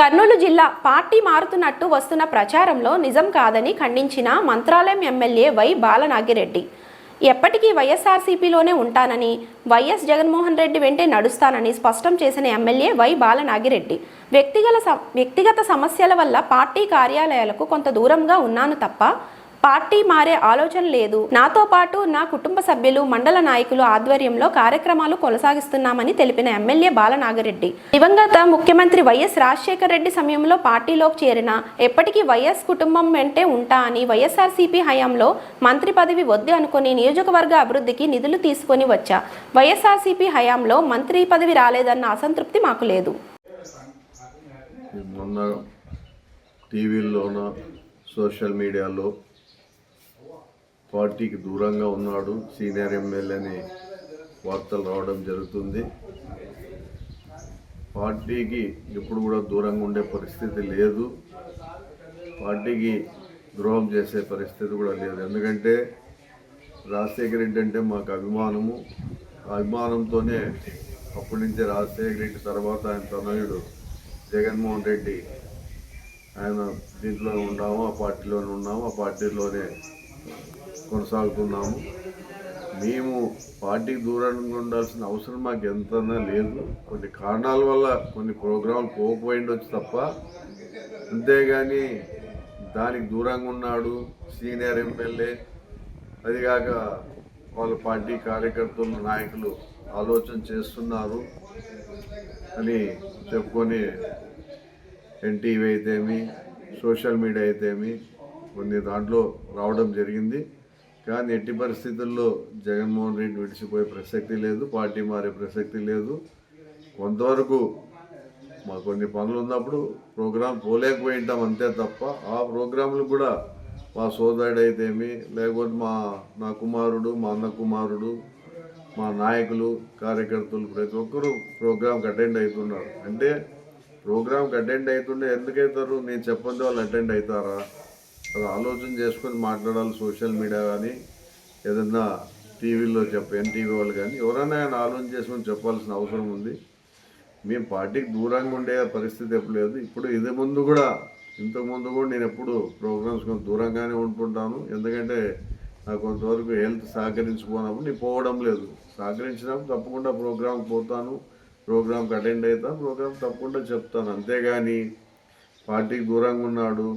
కర్నూలు జిల్లా పార్టీ మారుతున్నట్టు వస్తున్న ప్రచారంలో నిజం కాదని ఖండించిన మంత్రాలయం ఎమ్మెల్యే వై బాలనాగిరెడ్డి. ఎప్పటికీ వైఎస్ఆర్సీపీలోనే ఉంటానని వైఎస్ జగన్మోహన్ రెడ్డి వెంటే నడుస్తానని స్పష్టం చేసిన ఎమ్మెల్యే వై బాలనాగిరెడ్డి వ్యక్తిగత వ్యక్తిగత సమస్యల వల్ల పార్టీ కార్యాలయాలకు కొంత దూరంగా ఉన్నాను తప్ప పార్టీ మారే ఆలోచన లేదు. నాతో పాటు నా కుటుంబ సభ్యులు మండల నాయకులు ఆధ్వర్యంలో కార్యక్రమాలు కొనసాగిస్తున్నామని తెలిపిన ఎమ్మెల్యే బాలనాగరెడ్డి. దివంగత ముఖ్యమంత్రి వైఎస్ రాజశేఖర రెడ్డి సమయంలో పార్టీలోకి చేరిన ఎప్పటికీ వైఎస్ కుటుంబం వెంటే ఉంటా అని వైఎస్ఆర్సీపీ హయాంలో మంత్రి పదవి వద్దు అనుకుని నియోజకవర్గ అభివృద్ధికి నిధులు తీసుకొని వచ్చా. వైఎస్ఆర్సీపీ హయాంలో మంత్రి పదవి రాలేదన్న అసంతృప్తి మాకు లేదు. సోషల్ మీడియాలో పార్టీకి దూరంగా ఉన్నాడు సీనియర్ ఎమ్మెల్యేని వార్తలు రావడం జరుగుతుంది. పార్టీకి ఎప్పుడు కూడా దూరంగా ఉండే పరిస్థితి లేదు. పార్టీకి ద్రోహం చేసే పరిస్థితి కూడా లేదు. ఎందుకంటే రాజశేఖర రెడ్డి అంటే మాకు అభిమానము. ఆ అభిమానంతోనే అప్పటి నుంచి రాజశేఖర రెడ్డి తర్వాత ఆయన తనయుడు జగన్మోహన్ రెడ్డి. ఆయన దీంట్లో ఉన్నాము ఆ పార్టీలోనే ఉన్నాము. ఆ పార్టీలోనే కొనసాగుతున్నాము. మేము పార్టీకి దూరంగా ఉండాల్సిన అవసరం మాకు ఎంతనా లేదు. కొన్ని కారణాల వల్ల కొన్ని ప్రోగ్రాంలు పోకపోయిండొచ్చు తప్ప అంతేగాని దానికి దూరంగా ఉన్నాడు సీనియర్ ఎమ్మెల్యే. అదిగాక వాళ్ళ పార్టీ కార్యకర్తలు నాయకులు ఆలోచన చేస్తున్నారు అని చెప్పుకొని ఎన్టీవీ అయితేమి సోషల్ మీడియా అయితేమి కొన్ని దాంట్లో రావడం జరిగింది. కానీ ఎట్టి పరిస్థితుల్లో జగన్మోహన్ రెడ్డి విడిచిపోయే ప్రసక్తి లేదు పార్టీ మారే ప్రసక్తి లేదు. కొంతవరకు మా కొన్ని పనులు ఉన్నప్పుడు ప్రోగ్రాం పోలేకపోయి ఉంటాం అంతే తప్ప ఆ ప్రోగ్రాంలు కూడా మా సోదరుడు అయితేమి లేకపోతే మా నా కుమారుడు మా అన్న కుమారుడు మా నాయకులు కార్యకర్తలు ప్రతి ఒక్కరూ ప్రోగ్రాంకి అటెండ్ అవుతున్నారు అంటే ప్రోగ్రాంకి అటెండ్ అవుతుండే ఎందుకైతారు? నేను చెప్పండి వాళ్ళు అటెండ్ అవుతారా అది ఆలోచన చేసుకొని మాట్లాడాలి సోషల్ మీడియా కానీ ఏదన్నా టీవీలో చెప్ప ఎన్టీవీ వాళ్ళు కానీ ఎవరైనా ఆయన ఆలోచన చేసుకొని చెప్పాల్సిన అవసరం ఉంది. మేము పార్టీకి దూరంగా ఉండే పరిస్థితి ఎప్పుడు లేదు. ఇప్పుడు ఇది ముందు కూడా ఇంతకుముందు కూడా నేను ఎప్పుడు ప్రోగ్రామ్స్ కొంచెం దూరంగానే ఉంటుంటాను. ఎందుకంటే నాకు కొంతవరకు హెల్త్ సహకరించుకోనప్పుడు నేను పోవడం లేదు. సహకరించినప్పుడు తప్పకుండా ప్రోగ్రామ్కి పోతాను. ప్రోగ్రామ్కి అటెండ్ అవుతాను ప్రోగ్రామ్ తప్పకుండా చెప్తాను. అంతేగాని పార్టీకి దూరంగా ఉన్నాడు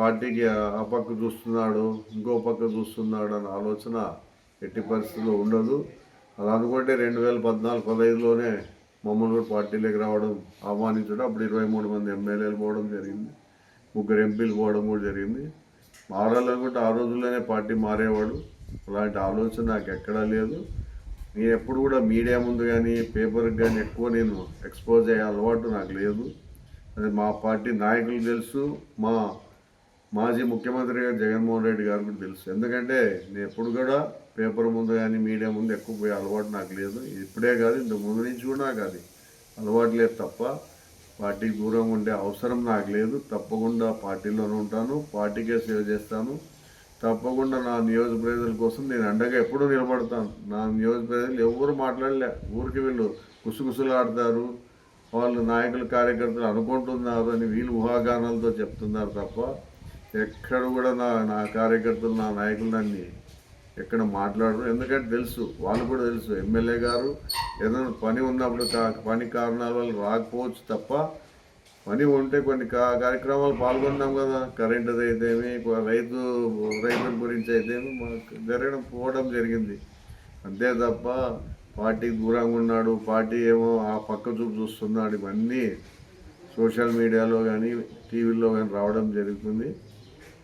పార్టీకి ఆ- పక్క చూస్తున్నాడు ఇంకో పక్క చూస్తున్నాడు అనే ఆలోచన ఎట్టి పరిస్థితుల్లో ఉండదు. అలా అనుకుంటే రెండు వేల పద్నాలుగు పదహైదులోనే మమ్మల్ని కూడా పార్టీలోకి రావడం ఆహ్వానించడం. అప్పుడు ఇరవై మూడు మంది ఎమ్మెల్యేలు పోవడం జరిగింది. ముగ్గురు ఎంపీలు పోవడం కూడా జరిగింది. మారాలనుకుంటే ఆ రోజుల్లోనే పార్టీ మారేవాడు. అలాంటి ఆలోచన నాకు ఎక్కడా లేదు. నేను ఎప్పుడు కూడా మీడియా ముందు కానీ పేపర్కి కానీ ఎక్కువ నేను ఎక్స్పోజ్ అయ్యే అలవాటు నాకు లేదు. అది మా పార్టీ నాయకులు తెలుసు మా మాజీ ముఖ్యమంత్రి గారు జగన్మోహన్ రెడ్డి గారు కూడా తెలుసు. ఎందుకంటే నేను ఎప్పుడు కూడా పేపర్ ముందు కానీ మీడియా ముందు ఎక్కువ పోయే అలవాటు నాకు లేదు. ఇప్పుడే కాదు ఇంతకు ముందు నుంచి కూడా నాకు అది అలవాటు లేదు తప్ప పార్టీకి దూరంగా ఉండే అవసరం నాకు లేదు. తప్పకుండా పార్టీలోనే ఉంటాను పార్టీకే సేవ చేస్తాను. తప్పకుండా నా నియోజక ప్రజల కోసం నేను అండగా ఎప్పుడూ నిలబడతాను. నా నియోజక ప్రజలు ఎవరు మాట్లాడలే. ఊరికి వీళ్ళు కుసుగుసులు ఆడతారు. వాళ్ళు నాయకులు కార్యకర్తలు అనుకుంటున్నారు అని వీళ్ళు ఊహాగానాలతో చెప్తున్నారు తప్ప ఎక్కడ కూడా నా నా కార్యకర్తలు నా నాయకులు నన్ను ఎక్కడ మాట్లాడరు. ఎందుకంటే తెలుసు వాళ్ళు కూడా తెలుసు ఎమ్మెల్యే గారు ఏదైనా పని ఉన్నప్పుడు పని కారణాల వల్ల రాకపోవచ్చు తప్ప పని ఉంటే కొన్ని కా- కార్యక్రమాలు పాల్గొన్నాం కదా. కరెంటు అయితేమి రైతు రైతుల గురించి అయితేమి మాకు జరగడం పోవడం జరిగింది. అంతే తప్ప పార్టీకి దూరంగా ఉన్నాడు పార్టీ ఏమో ఆ పక్క చూపు చూస్తున్నాడు. ఇవన్నీ సోషల్ మీడియాలో కానీ టీవీలో కానీ రావడం జరుగుతుంది.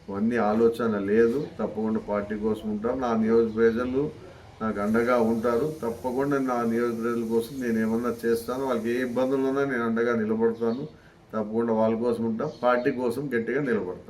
అవన్నీ ఆలోచన లేదు. తప్పకుండా పార్టీ కోసం ఉంటాను నా నియోజక ప్రజలు నాకు అండగా ఉంటారు. తప్పకుండా నా నియోజక ప్రజల కోసం నేను ఏమన్నా చేస్తాను వాళ్ళకి ఏ ఇబ్బందులు ఉన్నా నేను అండగా నిలబడతాను. తప్పకుండా వాళ్ళ కోసం ఉంటా పార్టీ కోసం గట్టిగా నిలబడతాను